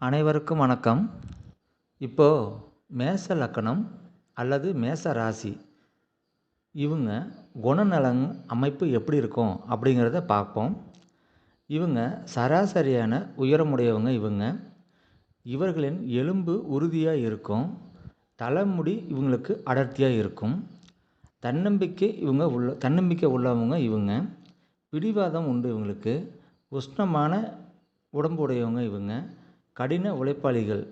அனைவருக்கும் வணக்கம். இப்போது மேச லக்கணம் அல்லது மேச ராசி. இவங்க குணநலன் அமைப்பு எப்படி இருக்கும் அப்படிங்கிறத பார்ப்போம். இவங்க சராசரியான உயரமுடையவங்க இவங்க. இவர்களின் எலும்பு உறுதியாக இருக்கும். தலைமுடி இவங்களுக்கு அடர்த்தியாக இருக்கும். தன்னம்பிக்கை இவங்க உள்ள தன்னம்பிக்கை உள்ளவங்க இவங்க. பிடிவாதம் உண்டு இவங்களுக்கு. உஷ்ணமான உடம்பு உடையவங்க இவங்க. கடின உழைப்பாளிகள்.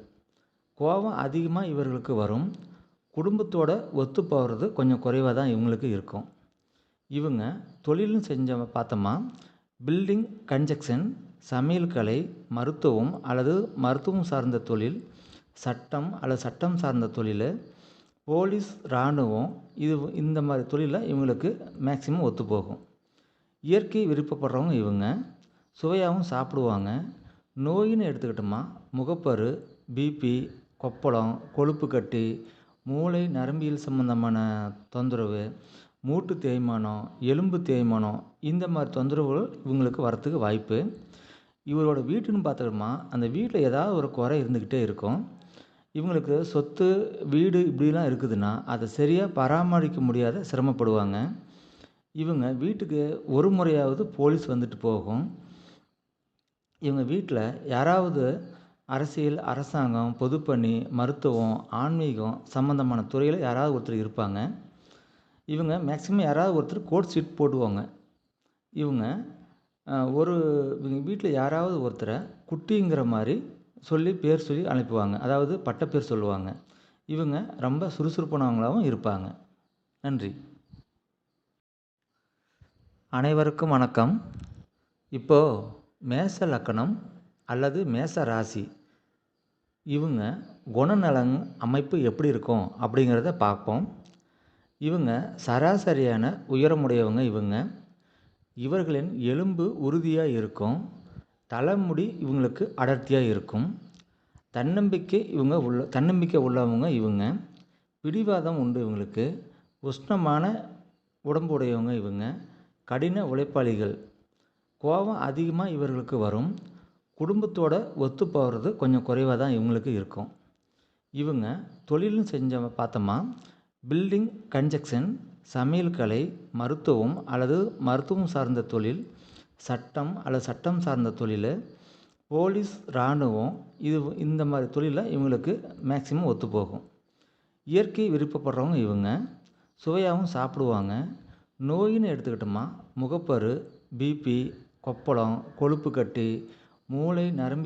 கோபம் அதிகமாக இவர்களுக்கு வரும். குடும்பத்தோட ஒத்து போகிறது கொஞ்சம் குறைவாக தான் இவங்களுக்கு இருக்கும். இவங்க தொழிலும் செஞ்ச பார்த்தோமா? பில்டிங் கன்ஜெக்ஷன் சமையல் கலை மருத்துவம் அல்லது மருத்துவம் சார்ந்த தொழில் சட்டம் அல்லது சட்டம் சார்ந்த தொழில் போலீஸ் இராணுவம் இது இந்த மாதிரி தொழிலில் இவங்களுக்கு மேக்சிமம் ஒத்து போகும். இயற்கை விருப்பப்படுறவங்க இவங்க. சுவையாகவும் சாப்பிடுவாங்க. நோயின்னு எடுத்துக்கிட்டோமா? முகப்பரு பிபி கொப்பளம் கொழுப்பு கட்டி மூளை நரம்பியல் சம்மந்தமான தொந்தரவு மூட்டு தேய்மானம் எலும்பு தேய்மானம் இந்த மாதிரி தொந்தரவுகள் இவங்களுக்கு வரத்துக்கு வாய்ப்பு. இவரோட வீட்டுன்னு பார்த்துக்கிட்டோமா அந்த வீட்டில் ஏதாவது ஒரு குறை இருந்துக்கிட்டே இருக்கும். இவங்களுக்கு சொத்து வீடு இப்படிலாம் இருக்குதுன்னா அதை சரியாக பராமரிக்க முடியாத சிரமப்படுவாங்க. இவங்க வீட்டுக்கு ஒரு முறையாவது போலீஸ் வந்துட்டு போகும். இவங்க வீட்டில் யாராவது அரசியல் அரசாங்கம் பொதுப்பணி மருத்துவம் ஆன்மீகம் சம்மந்தமான துறையில் யாராவது ஒருத்தர் இருப்பாங்க. இவங்க மேக்சிமம் யாராவது ஒருத்தர் கோட் சீட் போடுவாங்க இவங்க ஒரு இவங்க வீட்டில் யாராவது ஒருத்தரை குட்டிங்கிற மாதிரி சொல்லி பேர் சொல்லி அனுப்புவாங்க. அதாவது பட்ட பேர் சொல்லுவாங்க. இவங்க ரொம்ப சுறுசுறுப்பானவங்களாகவும் இருப்பாங்க. நன்றி. அனைவருக்கும் வணக்கம். இப்போது மேச லக்கணம் அல்லது மேச ராசி இவங்க குணநலன் அமைப்பு எப்படி இருக்கும் அப்படிங்கிறத பார்ப்போம். இவங்க சராசரியான உயரமுடையவங்க இவங்க. இவர்களின் எலும்பு உறுதியாக இருக்கும். தலைமுடி இவங்களுக்கு அடர்த்தியாக இருக்கும். தன்னம்பிக்கை இவங்க உள்ள தன்னம்பிக்கை உள்ளவங்க இவங்க. பிடிவாதம் உண்டு இவங்களுக்கு. உஷ்ணமான உடம்பு உடையவங்க இவங்க. கடின உழைப்பாளிகள். கோபம் அதிகமாக இவர்களுக்கு வரும். குடும்பத்தோட ஒத்து போகிறது கொஞ்சம் குறைவாக தான் இவங்களுக்கு இருக்கும். இவங்க தொழிலும் செஞ்ச பார்த்தோமா பில்டிங் கன்ஜெக்ஷன் சமையல் கலை மருத்துவம் அல்லது மருத்துவம் சார்ந்த தொழில் சட்டம் அல்லது சட்டம் சார்ந்த தொழில் போலீஸ் இராணுவம் இது இந்த மாதிரி தொழிலில் இவங்களுக்கு மேக்சிமம் ஒத்து போகும். இயற்கை விருப்பப்படுறவங்க இவங்க சுவையாகவும் சாப்பிடுவாங்க. நோயின்னு எடுத்துக்கிட்டோமா முகப்பரு பிபி கொப்பளம் கொழுப்பு கட்டி மூளை நரம்பு